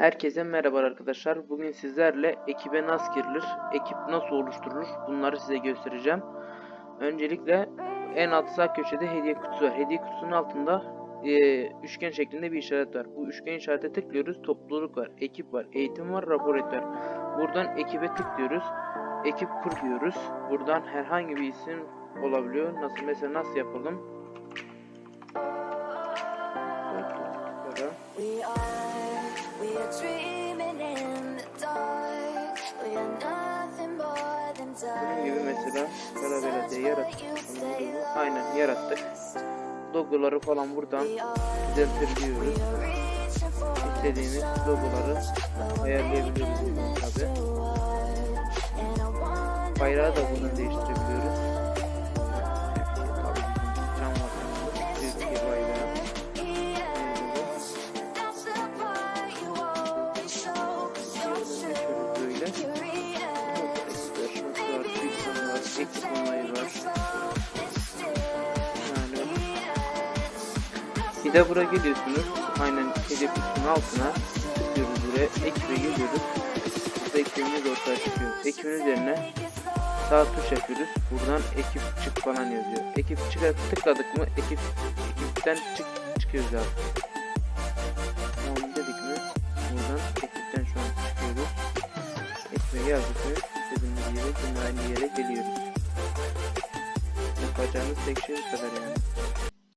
Herkese merhaba arkadaşlar. Bugün sizlerle ekibe nasıl girilir, ekip nasıl oluşturulur bunları size göstereceğim. Öncelikle en alt sağ köşede hediye kutusu var. Hediye kutusunun altında e, üçgen şeklinde bir işaret var. Bu üçgen işarete tıklıyoruz. Topluluk var, ekip var, eğitim var, rapor et var. Buradan ekibe tıklıyoruz. Ekip kur diyoruz. Buradan herhangi bir isim olabiliyor. Nasıl mesela nasıl yapalım? Mesela Karabela diye yarattık. Aynen yarattık. Logoları falan buradan düzeltebiliyoruz. İstediğimiz logoları ayarlayabiliyoruz tabi. Bayrağı da buradan değiştirebiliyoruz. 8 konumuz var. Yani. Bir de buraya geliyorsunuz. Aynen hedef üstünün altına tıklıyoruz buraya. Ekibe geliyoruz. Burada ekibimiz ortaya çıkıyor. Ekibin üzerine sağ tuş yapıyoruz. Buradan ekip çık falan yazıyor. Ekip çıkar tıkladık mı ekip ekipten çık çıkıyoruz abi. Tamam dedik mi? Buradan ekipten şu an çıkıyoruz. Ekmeği yazdık mı? İstediğimiz yere, aynı yere geliyoruz. Yapacağımız tek şey bu kadar yani.